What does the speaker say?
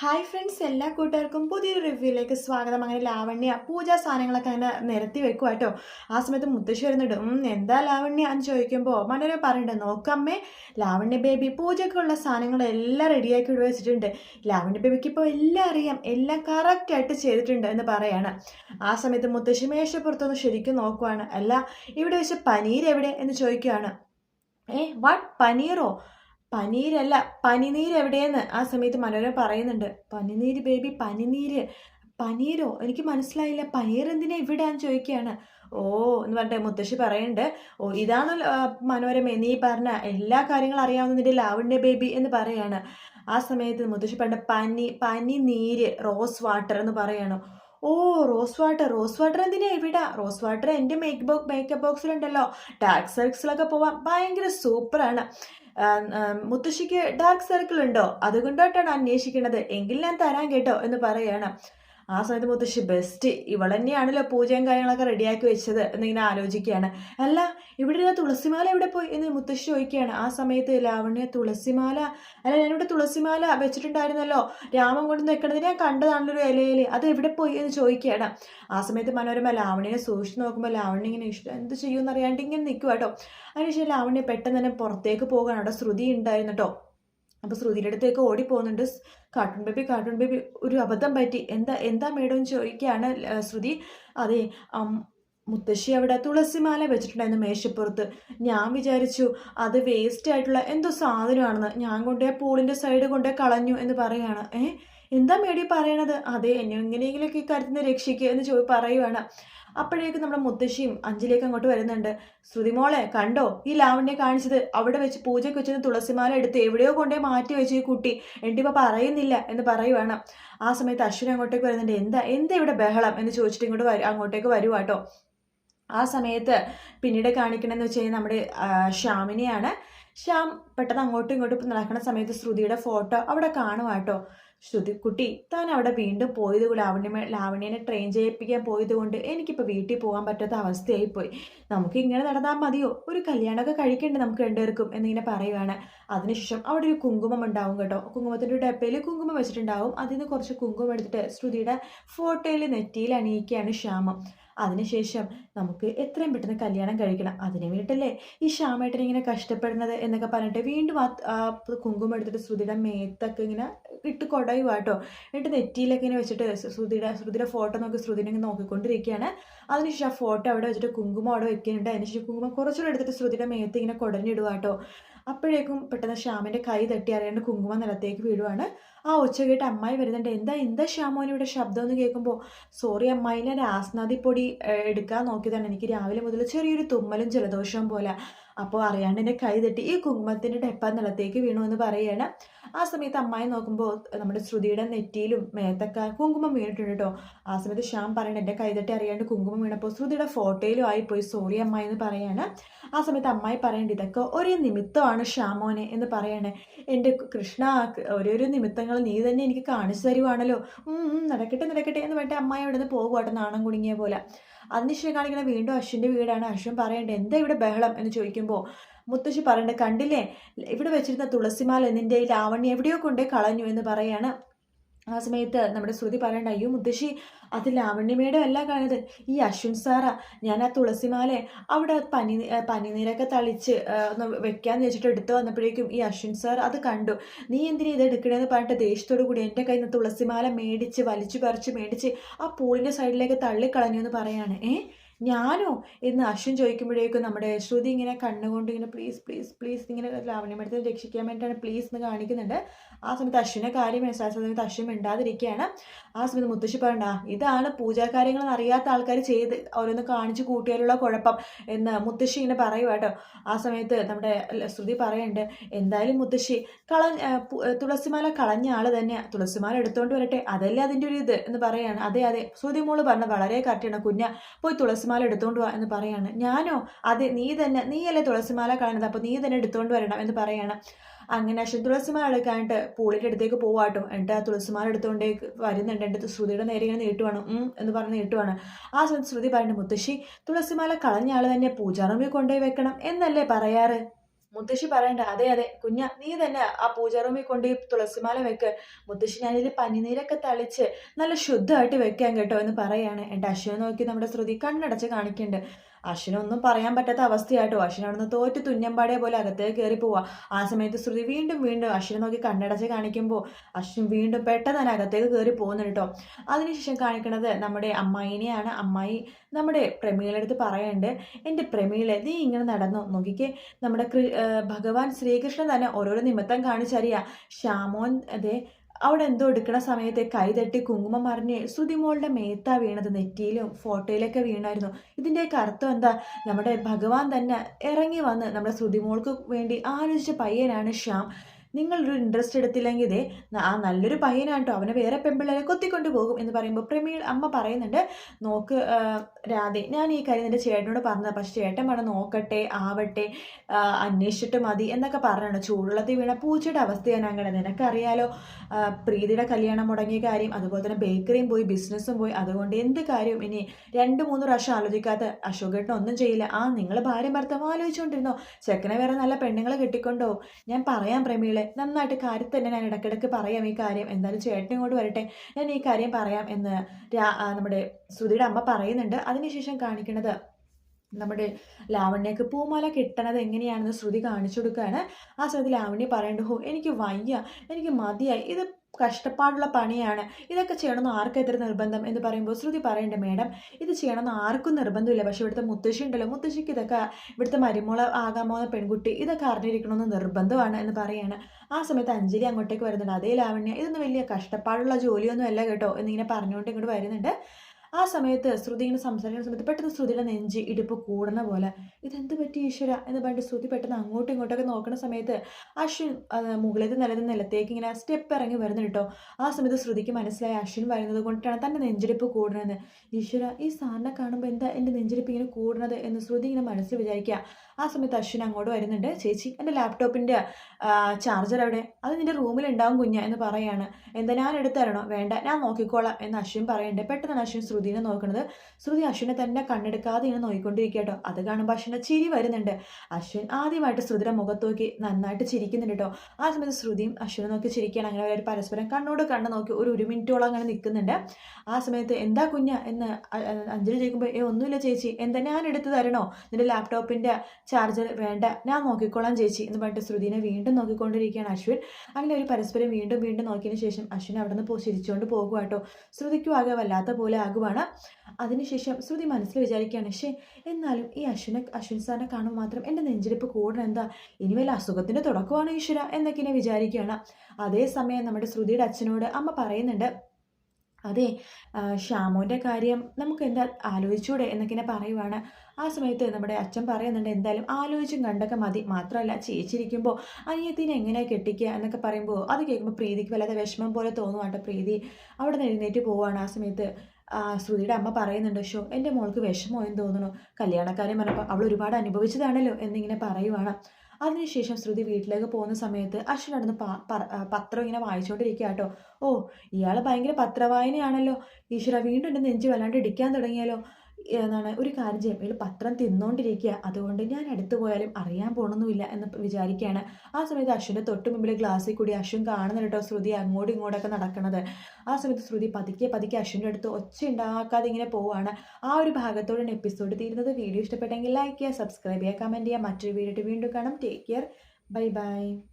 Hi friends എല്ലാ കൂട്ടുകാർക്കും പുതിയൊരു റിവ്യൂയിലേക്ക് സ്വാഗതം. അങ്ങനെ ലാവണ്യ പൂജാ സാധനങ്ങളൊക്കെ അങ്ങനെ നിരത്തി വെക്കുക കേട്ടോ. ആ സമയത്ത് മുത്തശ്ശി വരുന്നുണ്ട്. എന്താ ലാവണ്യ എന്ന് ചോദിക്കുമ്പോൾ മനോര പറയുന്നുണ്ട് നോക്കമ്മേ ലാവണ്യ ബേബി പൂജയ്ക്കുള്ള സാധനങ്ങളെല്ലാം റെഡിയാക്കി ഇവിടെ വെച്ചിട്ടുണ്ട്. ലാവണ്യ ബേബിക്ക് ഇപ്പോൾ എല്ലാം അറിയാം എല്ലാം കറക്റ്റായിട്ട് ചെയ്തിട്ടുണ്ട് എന്ന് പറയാണ്. ആ സമയത്ത് മുത്തശ്ശി മേശപ്പുറത്തൊന്ന് ശരിക്കും നോക്കുവാണ്. അല്ല ഇവിടെ വെച്ച് പനീർ എവിടെ? എന്ന് ചോദിക്കുകയാണ്. ഏ വാട്ട് പനീറോ? പനീരല്ല പനിനീര് എവിടെയെന്ന് ആ സമയത്ത് മനോരമ പറയുന്നുണ്ട്. പനിനീര് ബേബി പനിനീര്. പനീരോ? എനിക്ക് മനസ്സിലായില്ല. പനീർ എന്തിനാ ഇവിടെയാന്ന് ചോദിക്കുകയാണ്. ഓ എന്ന് പറഞ്ഞിട്ട് മുത്തശ്ശി പറയുന്നുണ്ട്. ഓ ഇതാണ് മനോരമ നീ പറഞ്ഞ എല്ലാ കാര്യങ്ങളും അറിയാവുന്നതിന്റെ ലാവണ്യ ബേബി എന്ന് പറയാണ്. ആ സമയത്ത് മുത്തശ്ശി പറഞ്ഞ പനി പനി നീര് റോസ് വാട്ടർ എന്ന് പറയാണ്. ഓ റോസ് വാട്ടർ. റോസ് വാട്ടർ എന്തിനാ എവിടാ റോസ് വാട്ടർ എന്റെ മേക്ക് ബോക്സ് മേക്കപ്പ് ബോക്സിലുണ്ടല്ലോ ഡാർക്ക് സർക്കിൾസിലൊക്കെ പോവാൻ ഭയങ്കര സൂപ്പറാണ് മുത്തശ്ശിക്ക് ഡാർക്ക് സർക്കിൾ ഉണ്ടോ? അതുകൊണ്ടോട്ടാണ് അന്വേഷിക്കുന്നത് എങ്കിൽ ഞാൻ തരാം കേട്ടോ എന്ന് പറയാണ്. ആ സമയത്ത് മുത്തശ്ശി ബെസ്റ്റ് ഇവൾ തന്നെയാണല്ലോ പൂജയും കാര്യങ്ങളൊക്കെ റെഡിയാക്കി വെച്ചത് എന്നിങ്ങനെ ആലോചിക്കുകയാണ്. അല്ല ഇവിടെ തുളസിമാല എവിടെ പോയി എന്ന് മുത്തശ്ശി ചോദിക്കുകയാണ്. ആ സമയത്ത് ലാവണ്യ തുളസിമാല അല്ല ഞാനിവിടെ തുളസിമാല വെച്ചിട്ടുണ്ടായിരുന്നല്ലോ. രാമൻ കൊണ്ട് നിൽക്കണത് ഞാൻ കണ്ടതാണല്ലോ ഇലയിൽ അത് എവിടെ പോയി എന്ന് ചോദിക്കുകയാണ്. ആ സമയത്ത് മനോരമ ലാവണ്യനെ സൂക്ഷിച്ച് നോക്കുമ്പോൾ ലാവണ്യ ഇങ്ങനെ ഇഷ്ടം എന്ത് ചെയ്യുമെന്ന് അറിയാണ്ട് ഇങ്ങനെ നിൽക്കുക കേട്ടോ അതിനുശേഷം ലാവണ്യ പെട്ടെന്ന് തന്നെ പുറത്തേക്ക് അവിടെ ശ്രുതി ഉണ്ടായിരുന്നു കേട്ടോ അപ്പോൾ ശ്രുതിയുടെ അടുത്തേക്ക് ഓടി പോകുന്നുണ്ട് സ് കാർട്ടൂൺ ബേബി കാർട്ടൂൺ ബേബി ഒരു അബദ്ധം പറ്റി. എന്താ എന്താ മേഡം എന്ന് ചോദിക്കുകയാണ് ശ്രുതി. അതെ മുത്തശ്ശി അവിടെ തുളസിമാല വെച്ചിട്ടുണ്ടായിരുന്നു മേശപ്പുറത്ത്. ഞാൻ വിചാരിച്ചു അത് വേസ്റ്റ് ആയിട്ടുള്ള എന്തോ സാധനമാണെന്ന്. ഞാൻ കൊണ്ടുപോയി പൂളിന്റെ സൈഡ് കൊണ്ടുപോയി കളഞ്ഞു എന്ന് പറയുകയാണ്. ഏ എന്താ മേടി പറയണത്? അതെ എന്നെ എങ്ങനെയെങ്കിലുമൊക്കെ ഈ കാര്യത്തിൽ നിന്ന് രക്ഷിക്കുക എന്ന് ചോദി പറയുവാണ്. അപ്പോഴേക്കും നമ്മുടെ മുത്തശ്ശിയും അഞ്ജലിയൊക്കെ അങ്ങോട്ട് വരുന്നുണ്ട്. ശ്രുതിമോളെ കണ്ടോ? ഈ ലാവണ്യെ കാണിച്ചത് അവിടെ വെച്ച് പൂജയ്ക്ക് വെച്ചിരുന്ന തുളസിമാല എടുത്ത് എവിടെയോ കൊണ്ടേ മാറ്റി വെച്ച് ഈ കുട്ടി. എന്നിട്ടിപ്പോൾ പറയുന്നില്ല എന്ന് പറയുവാണ്. ആ സമയത്ത് അശ്വിൻ അങ്ങോട്ടേക്ക് വരുന്നുണ്ട്. എന്താ? എന്താ ഇവിടെ ബഹളം? എന്ന് ചോദിച്ചിട്ട് ഇങ്ങോട്ട് വരും അങ്ങോട്ടേക്ക് വരുവാട്ടോ. ആ സമയത്ത് പിന്നീട് കാണിക്കണമെന്ന് വെച്ച് കഴിഞ്ഞാൽ നമ്മുടെ ശ്യാമിനെയാണ്. ശ്യാം പെട്ടെന്ന് അങ്ങോട്ടും ഇങ്ങോട്ടും നടക്കുന്ന സമയത്ത് ശ്രുതിയുടെ ഫോട്ടോ അവിടെ കാണുവാട്ടോ. ശ്രുതി കുട്ടി താൻ അവിടെ വീണ്ടും പോയത് കൊണ്ട് ലാവണ്യ ലാവണ്യനെ ട്രെയിൻ ചെയ്യിപ്പിക്കാൻ പോയത് കൊണ്ട് എനിക്കിപ്പോൾ വീട്ടിൽ പോകാൻ പറ്റാത്ത അവസ്ഥയായിപ്പോയി. നമുക്ക് ഇങ്ങനെ നടന്നാൽ മതിയോ? ഒരു കല്യാണമൊക്കെ കഴിക്കണ്ടേ നമുക്ക് രണ്ടുപേർക്കും? എന്നിങ്ങനെ പറയുവാണ്. അതിനുശേഷം അവിടെ ഒരു കുങ്കുമം ഉണ്ടാവും കേട്ടോ. കുങ്കുമത്തിന്റെ ഒരു ഡപ്പയിൽ കുങ്കുമം വെച്ചിട്ടുണ്ടാവും. അതിൽ നിന്ന് കുറച്ച് കുങ്കുമം എടുത്തിട്ട് ശ്രുതിയുടെ ഫോട്ടോയിൽ നെറ്റിയിൽ അണിയിക്കുകയാണ് ശ്യാമം. അതിനുശേഷം നമുക്ക് എത്രയും പെട്ടെന്ന് കല്യാണം കഴിക്കണം. അതിന് വേണ്ടിയിട്ടല്ലേ ഈ ശ്യാമേട്ടൻ ഇങ്ങനെ കഷ്ടപ്പെടുന്നത് എന്നൊക്കെ പറഞ്ഞിട്ട് വീണ്ടും ആ കുങ്കുമം എടുത്തിട്ട് ശ്രുതിയുടെ മേത്തൊക്കെ ഇങ്ങനെ ഇട്ട് കൊടയുക കേട്ടോ എന്നിട്ട് നെറ്റിയിലൊക്കെ ഇങ്ങനെ വെച്ചിട്ട് ശ്രുതിയുടെ ശ്രുതിയുടെ ഫോട്ടോ നോക്കി ശ്രുതിനെ ഇങ്ങനെ നോക്കിക്കൊണ്ടിരിക്കുകയാണ് അതിനുശേഷം ആ ഫോട്ടോ അവിടെ വെച്ചിട്ട് കുങ്കുമം അവിടെ വെക്കുന്നുണ്ട്. അതിനുശേഷം കുങ്കുമം കുറച്ചുകൂടെ എടുത്തിട്ട് ശ്രുതിയുടെ മേത്ത് ഇങ്ങനെ കുടഞ്ഞിടുക കേട്ടോ അപ്പോഴേക്കും പെട്ടെന്ന് ശ്യാമിന്റെ കൈ തട്ടി അറിയാണ്ട് കുങ്കുമം നിലത്തേക്ക് വീഴുവാണ്. ആ ഒച്ച കേട്ട് അമ്മായി വരുന്നുണ്ട്. എന്താ എന്താ ശ്യാമോന് ഇവിടെ ശബ്ദം എന്ന് കേൾക്കുമ്പോൾ സോറി അമ്മായി ഞാൻ ആസ്നാദിപ്പൊടി എടുക്കാൻ നോക്കിയതാണ്. എനിക്ക് രാവിലെ മുതൽ ചെറിയൊരു തുമ്മലും ജലദോഷവും പോലെ. അപ്പോൾ അറിയാണ്ട് എന്റെ കൈ തട്ടി ഈ കുങ്കുമത്തിന്റെ ഡെപ്പ നിലത്തേക്ക് വീണു എന്ന് പറയുകയാണ് ആ സമയത്ത് അമ്മായി നോക്കുമ്പോൾ നമ്മുടെ ശ്രുതിയുടെ നെറ്റിയിലും മേത്തൊക്കെ കുങ്കുമം വീണിട്ടുണ്ട് കേട്ടോ ആ സമയത്ത് ശ്യാം പറയണ എന്റെ കൈ തട്ടി അറിയാണ്ട് കുങ്കുമം വീണപ്പോൾ ശ്രുതിയുടെ ഫോട്ടോയിലും പോയി സോറി അമ്മായി എന്ന് പറയാണ്. ആ സമയത്ത് അമ്മായി പറയേണ്ടത് ഇതൊക്കെ ഒരേ നിമിത്തമാണ് ശ്യാമോനെ എന്ന് പറയണേ. എന്റെ കൃഷ്ണ ഒരേ ഒരു നിമിത്തങ്ങൾ നീ തന്നെ എനിക്ക് കാണിച്ചു തരുവാണല്ലോ. നടക്കട്ടെ നടക്കട്ടെ എന്ന് പറഞ്ഞിട്ട് അമ്മായി അവിടെ നിന്ന് പോകുവാട്ടെ നാണം കുടുങ്ങിയ പോലെ. അതിനുശേഷം കാണിക്കണ വീണ്ടും അശ്വിന്റെ വീടാണ്. അശ്വൻ പറയണ്ടേ എന്താ ഇവിടെ ബഹളം? എന്ന് ചോദിക്കുമ്പോൾ മുത്തശ്ശി പറയേണ്ടത് കണ്ടില്ലേ ഇവിടെ വെച്ചിരുന്ന തുളസിമാല നിന്റെ ലാവണ്യ എവിടെയോ കൊണ്ടേ കളഞ്ഞു എന്ന് പറയാണ്. ആ സമയത്ത് നമ്മുടെ ശ്രുതി പറയണ്ട അയ്യോ മുത്തശ്ശി അത് ലാവണ്യമേടെ അല്ല കാണുന്നത്. ഈ അശ്വിൻ സാറാ ഞാൻ ആ തുളസിമാലെ അവിടെ പനി പനിനീരൊക്കെ തളിച്ച് ഒന്ന് വെക്കാന്ന് വെച്ചിട്ട് എടുത്തു വന്നപ്പോഴേക്കും ഈ അശ്വിൻ സാർ അത് കണ്ടു. നീ എന്തിനാ ഇത് എടുക്കണേന്ന് പറഞ്ഞിട്ട് ദേഷ്യത്തോടു കൂടി എന്റെ കയ്യിൽ നിന്ന് തുളസിമാല മേടിച്ച് വലിച്ചു പറിച്ച് മേടിച്ച് ആ പൂളിന്റെ സൈഡിലേക്ക് തള്ളിക്കളഞ്ഞു എന്ന് പറയാണ്. ഏ? ഞാനോ? എന്ന് അശ്വിൻ ചോദിക്കുമ്പോഴേക്കും നമ്മുടെ ശ്രുതി ഇങ്ങനെ കണ്ണുകൊണ്ട് ഇങ്ങനെ പ്ലീസ് പ്ലീസ് പ്ലീസ് ഇങ്ങനെ ലാവണ്യമെടുത്ത് രക്ഷിക്കാൻ വേണ്ടിയിട്ടാണ് പ്ലീസ് എന്ന് കാണിക്കുന്നുണ്ട്. ആ സമയത്ത് അശ്വിനെ കാര്യം മനസ്സിലായ. സമയത്ത് അശ്വിൻ മിണ്ടാതിരിക്കുകയാണ്. ആ സമയത്ത് മുത്തശ്ശി "ആ, ഇതാണ് പൂജാകാര്യങ്ങളെന്ന് അറിയാത്ത ആൾക്കാർ ചെയ്ത് ഓരോന്ന് കാണിച്ച് കൂട്ടിയാലുള്ള കുഴപ്പം എന്ന് മുത്തശ്ശി ഇങ്ങനെ പറയുക കേട്ടോ. ആ സമയത്ത് നമ്മുടെ ശ്രുതി പറയുന്നുണ്ട് എന്തായാലും മുത്തശ്ശി കള തുളസിമാല കളഞ്ഞ ആൾ തന്നെ തുളസിമാല എടുത്തുകൊണ്ട് വരട്ടെ. അതല്ലേ അതിന്റെ ഒരു ഇത് എന്ന് പറയാണ്. അതെ അതെ. ശ്രുതി മോൾ പറഞ്ഞ വളരെ കറക്റ്റാണ് കുഞ്ഞ പോയി തുളസിമാല എടുത്തോണ്ട് വാ എന്ന് പറയാണ്. ഞാനോ? അതെ നീ തന്നെ നീയല്ലേ തുളസിമാല കാണുന്നത്? അപ്പോൾ നീ തന്നെ എടുത്തോണ്ട് വരണം എന്ന് പറയാണ്. അങ്ങനെ അശ്വൻ തുളസിമാല എടുക്കാനായിട്ട് പൂളിന്റെ അടുത്തേക്ക് പോവാട്ടും. എന്നിട്ട് ആ തുളസിമാല എടുത്തോണ്ടേക്ക് വരുന്നുണ്ട്. എന്റെ ശ്രുതിയുടെ നേരെ ഇങ്ങനെ നീട്ടുവാണ് എന്ന് പറഞ്ഞ് നീട്ടുവാണ് ആ ശ്രുതി പറയുന്നത് മുത്തശ്ശി തുളസിമാല കളഞ്ഞ ആൾ തന്നെ പൂജാറൂമിൽ കൊണ്ടുപോയി വെക്കണം എന്നല്ലേ പറയാറ്? മുത്തശ്ശി പറയണ്ട അതെ അതെ കുഞ്ഞ നീ തന്നെ ആ പൂജാ റൂമിൽ കൊണ്ട് ഈ തുളസിമാല വെക്ക്. മുത്തശ്ശി ഞാനിതിൽ പനിനീരൊക്കെ തളിച്ച് നല്ല ശുദ്ധമായിട്ട് വെക്കാൻ കേട്ടോ എന്ന് പറയാണ്. എന്റെ അശ്വ നോക്കി നമ്മുടെ ശ്രുതി കണ്ണടച്ച് കാണിക്കുന്നുണ്ട്. അശ്വിനൊന്നും പറയാൻ പറ്റാത്ത അവസ്ഥയായിട്ടോ അശ്വിൻ അവിടുന്ന് തോറ്റ് തുന്നമ്പാടെ പോലെ അകത്തേക്ക് കയറി പോവാ. ആ സമയത്ത് ശ്രുതി വീണ്ടും വീണ്ടും അശ്വിനെ നോക്കി കണ്ണടച്ച് കാണിക്കുമ്പോൾ അശ്വിൻ വീണ്ടും പെട്ടെന്ന് തന്നെ അകത്തേക്ക് കയറി പോകുന്നുണ്ട് കേട്ടോ. അതിനുശേഷം കാണിക്കുന്നത് നമ്മുടെ അമ്മായിനെയാണ്. അമ്മായി നമ്മുടെ പ്രമീളടുത്ത് പറയണ്ട് എന്റെ പ്രമീള നീ ഇങ്ങനെ നടന്നു? നോക്കിക്കേ നമ്മുടെ ഭഗവാൻ ശ്രീകൃഷ്ണൻ തന്നെ ഓരോരോ നിമിത്തം കാണിച്ചറിയാം. ശ്യാമോൻ അതെ അവിടെ എന്തോ എടുക്കണ സമയത്ത് കൈതട്ടി കുങ്കുമം മറിഞ്ഞ് സുതിമോളുടെ മേത്താ വീണത് നെറ്റിയിലും ഫോട്ടോയിലൊക്കെ വീണായിരുന്നു. ഇതിന്റെയൊക്കെ അർത്ഥം എന്താ? നമ്മുടെ ഭഗവാൻ തന്നെ ഇറങ്ങി വന്ന് നമ്മുടെ സുതിമോൾക്ക് വേണ്ടി ആലോചിച്ച പയ്യനാണ് ശ്യാം. നിങ്ങളൊരു ഇൻട്രസ്റ്റ് എടുത്തില്ലെങ്കിൽ ഇതേ ആ നല്ലൊരു പയ്യനാട്ടോ. അവനെ വേറെ പെമ്പിള്ളേരെ കൊത്തിക്കൊണ്ട് പോകും എന്ന് പറയുമ്പോൾ പ്രമീൾ അമ്മ പറയുന്നുണ്ട് നോക്ക് രാധേ ഞാൻ ഈ കാര്യം നിന്റെ ചേട്ടനോട് പറഞ്ഞത്. പക്ഷേ ചേട്ടൻ വേണം നോക്കട്ടെ ആവട്ടെ അന്വേഷിച്ചിട്ട് മതി എന്നൊക്കെ പറഞ്ഞാണ്. ചൂടുള്ളത്തിൽ വീണ പൂച്ചയുടെ അവസ്ഥയാണ് അങ്ങനെ. നിനക്കറിയാലോ പ്രീതിയുടെ കല്യാണം മുടങ്ങിയ കാര്യം അതുപോലെ തന്നെ ബേക്കറിയും പോയി ബിസിനസ്സും പോയി. അതുകൊണ്ട് എന്ത് കാര്യവും ഇനി? രണ്ട് മൂന്ന് പ്രാവശ്യം ആലോചിക്കാത്ത അശോകേട്ടൻ ഒന്നും ചെയ്യില്ല. ആ നിങ്ങൾ ഭാര്യ ഭർത്താവ് ആലോചിച്ചുകൊണ്ടിരുന്നോ ചെക്കനെ വേറെ നല്ല പെണ്ണുങ്ങളെ കിട്ടിക്കൊണ്ടോ? ഞാൻ പറയാം പ്രമീളെ പോലെ നന്നായിട്ട് കാര്യത്തിൽ തന്നെ ഞാൻ ഇടയ്ക്കിടയ്ക്ക് പറയാം ഈ കാര്യം. എന്തായാലും ചേട്ടൻ ഇങ്ങോട്ട് വരട്ടെ. ഞാൻ ഈ കാര്യം പറയാം എന്ന് നമ്മുടെ ശ്രുതിയുടെ അമ്മ പറയുന്നുണ്ട്. അതിനുശേഷം കാണിക്കുന്നത് നമ്മുടെ ലാവണ്യക്ക് പൂമാല കിട്ടണത് എങ്ങനെയാണെന്ന് ശ്രുതി കാണിച്ചു കൊടുക്കുകയാണ് ആ സമയത്ത് ലാവണ്യ പറയേണ്ടത് ഹോ എനിക്ക് വയ്യ എനിക്ക് മതിയായി ഇത് കഷ്ടപ്പാടുള്ള പണിയാണ് ഇതൊക്കെ ചെയ്യണമെന്ന് ആർക്കും എത്ര നിർബന്ധം? എന്ന് പറയുമ്പോൾ ശ്രുതി പറയണ്ടേ മേഡം ഇത് ചെയ്യണമെന്ന് ആർക്കും നിർബന്ധമില്ല പക്ഷെ ഇവിടുത്തെ മുത്തശ്ശി ഉണ്ടല്ലോ മുത്തശ്ശിക്ക് ഇതൊക്കെ ഇവിടുത്തെ മരുമോള ആകാമോ എന്ന പെൺകുട്ടി ഇതൊക്കെ അറിഞ്ഞിരിക്കണമെന്ന് നിർബന്ധമാണ് എന്ന് പറയാണ്. ആ സമയത്ത് അഞ്ജലി അങ്ങോട്ടേക്ക് വരുന്നുണ്ട്. അതേ ലാവണ്യ ഇതൊന്നും വലിയ കഷ്ടപ്പാടുള്ള ജോലിയൊന്നും അല്ല കേട്ടോ എന്നിങ്ങനെ പറഞ്ഞുകൊണ്ട് ഇങ്ങോട്ട് വരുന്നുണ്ട്. ആ സമയത്ത് ശ്രുതി ഇങ്ങനെ സംസാരിക്കുന്ന സമയത്ത് പെട്ടെന്ന് ശ്രുതിയുടെ നെഞ്ച് ഇടുപ്പ് കൂടുന്ന പോലെ ഇതെന്ത് പറ്റി ഈശ്വര? എന്ന് പറഞ്ഞിട്ട് ശ്രുതി പെട്ടെന്ന് അങ്ങോട്ടും ഇങ്ങോട്ടൊക്കെ നോക്കുന്ന സമയത്ത് അശ്വിൻ മുകളിലത്തെ നിലത്ത് നിലത്തേക്ക് ഇങ്ങനെ സ്റ്റെപ്പ് ഇറങ്ങി വരുന്നു കേട്ടോ. ആ സമയത്ത് ശ്രുതിക്ക് മനസ്സിലായി അശ്വിൻ വരുന്നത് കൊണ്ടിട്ടാണ് തന്റെ നെഞ്ചിടിപ്പ് കൂടുന്നത്. ഈശ്വര ഈ സാറിനെ കാണുമ്പോൾ എന്താ എന്റെ നെഞ്ചിടിപ്പ് ഇങ്ങനെ കൂടുന്നത്? എന്ന് ശ്രുതി ഇങ്ങനെ മനസ്സിൽ വിചാരിക്കുക. ആ സമയത്ത് അശ്വിൻ അങ്ങോട്ട് വരുന്നുണ്ട്. ചേച്ചി എന്റെ ലാപ്ടോപ്പിന്റെ ചാർജർ അവിടെ അത് നിന്റെ റൂമിൽ ഉണ്ടാവും കുഞ്ഞ എന്ന് പറയാണ്. എന്താ ഞാൻ എടുത്തരണോ വേണ്ട ഞാൻ നോക്കിക്കോളാം എന്ന് അശ്വിൻ പറയുന്നുണ്ട്. പെട്ടെന്ന് അശ്വിൻ ശ്രുതിനെ നോക്കുന്നത്. ശ്രുതി അശ്വിനെ തന്നെ കണ്ണെടുക്കാതെ ഇങ്ങനെ നോക്കിക്കൊണ്ടിരിക്കുക അത് കാണുമ്പോൾ അശ്വിന്റെ ചിരി വരുന്നുണ്ട്. അശ്വിൻ ആദ്യമായിട്ട് ശ്രുതിയുടെ മുഖത്ത് നോക്കി നന്നായിട്ട് ചിരിക്കുന്നുണ്ട് കേട്ടോ. ആ സമയത്ത് ശ്രുതിയും അശ്വിനെ നോക്കി ചിരിക്കുകയാണ്. അങ്ങനെ അവർ പരസ്പരം കണ്ണോട് കണ്ണ് നോക്കി ഒരു ഒരു മിനിറ്റോളം അങ്ങനെ നിൽക്കുന്നുണ്ട്. ആ സമയത്ത് എന്താ കുഞ്ഞ? എന്ന് അഞ്ജലി ചോദിക്കുമ്പോൾ ഏ ഒന്നുമില്ല ചേച്ചി. എന്താ ഞാൻ എടുത്തു തരണോ നിന്റെ ലാപ്ടോപ്പിന്റെ ചാർജർ വേണ്ട. ഞാൻ നോക്കിക്കോളാം ചേച്ചി എന്ന് പറഞ്ഞിട്ട് ശ്രുതിനെ വീണ്ടും നോക്കിക്കൊണ്ടിരിക്കുകയാണ് അശ്വിൻ. അങ്ങനെ ഒരു പരസ്പരം വീണ്ടും വീണ്ടും നോക്കിയതിന് ശേഷം അശ്വിൻ അവിടെ നിന്ന് ചിരിച്ചുകൊണ്ട് പോകുക കേട്ടോ ശ്രുതിക്കും ആകെ വല്ലാത്ത പോലെ ആകുവാണ്. അതിനുശേഷം ശ്രുതി മനസ്സിൽ വിചാരിക്കുകയാണ് പക്ഷേ എന്നാലും ഈ അശ്വിനെ അശ്വിൻ സാറിനെ കാണുമ്പോൾ മാത്രം എന്റെ നെഞ്ചിരിപ്പ് കൂടണം എന്താ? ഇനി വല്ല അസുഖത്തിന്റെ തുടക്കമാണ് ഈശ്വര എന്നൊക്കെ ഇങ്ങനെ വിചാരിക്കുകയാണ്. അതേസമയം നമ്മുടെ ശ്രുതിയുടെ അച്ഛനോട് അമ്മ പറയുന്നുണ്ട് അതെ ഷാമുവിന്റെ കാര്യം നമുക്ക് എന്താ ആലോചിച്ചൂടെ എന്നൊക്കെ പറയുവാണ്. ആ സമയത്ത് നമ്മുടെ അച്ഛൻ പറയുന്നുണ്ട് എന്തായാലും ആലോചിച്ചും കണ്ടൊക്കെ മതി. മാത്രമല്ല ചേച്ചിരിക്കുമ്പോൾ അനിയത്തിനെ എങ്ങനെ കെട്ടിക്കുക എന്നൊക്കെ പറയുമ്പോൾ അത് കേൾക്കുമ്പോൾ പ്രീതിക്ക് വല്ലാതെ വിഷമം പോലെ തോന്നുവാട്ടോ പ്രീതി. അവിടെ നിന്ന് എഴുന്നേറ്റ് പോവാണ് ആ സമയത്ത്. ശ്രുതിയുടെ അമ്മ പറയുന്നുണ്ട് ഷോ എന്റെ മോൾക്ക് വിഷമോ എന്ന് തോന്നുന്നു. കല്യാണക്കാരെ പറഞ്ഞപ്പോൾ അവൾ ഒരുപാട് അനുഭവിച്ചതാണല്ലോ എന്നിങ്ങനെ പറയുവാണ്. അതിനുശേഷം ശ്രുതി വീട്ടിലേക്ക് പോകുന്ന സമയത്ത് അശ്വിൻ നടന്ന് പത്രം ഇങ്ങനെ വായിച്ചുകൊണ്ടിരിക്കുക കേട്ടോ. ഓ ഇയാൾ ഭയങ്കര പത്രവായനയാണല്ലോ. ഈശ്വര വീണ്ടും എന്റെ നെഞ്ച് വല്ലാണ്ട് ഇടിക്കാൻ തുടങ്ങിയാലോ? എന്നാണ് ഒരു കാര്യം ചെയ്യും. ഇതിൽ പത്രം തിന്നുകൊണ്ടിരിക്കുക അതുകൊണ്ട് ഞാൻ അടുത്ത് പോയാലും അറിയാൻ പോകണമെന്നില്ല എന്ന് വിചാരിക്കുകയാണ്. ആ സമയത്ത് അശ്വിന്റെ തൊട്ട് മുമ്പിൽ ഗ്ലാസ്സിൽ കൂടി അശ്വിൻ കാണുന്ന കേട്ടോ ശ്രുതി അങ്ങോട്ടും ഇങ്ങോട്ടൊക്കെ നടക്കുന്നത് ആ സമയത്ത് ശ്രുതി പതുക്കെ പതുക്കെ അശ്വിന്റെ അടുത്ത് ഒച്ച ഉണ്ടാക്കാതെ ഇങ്ങനെ പോവുകയാണ് ആ ഒരു ഭാഗത്തോടെ എപ്പിസോഡ് തീരുന്നത്. വീഡിയോ ഇഷ്ടപ്പെട്ടെങ്കിൽ ലൈക്ക് ചെയ്യുക സബ്സ്ക്രൈബ് ചെയ്യുക കമന്റ് ചെയ്യുക. മറ്റൊരു വീഡിയോ വീണ്ടും കാണാം. Take care bye bye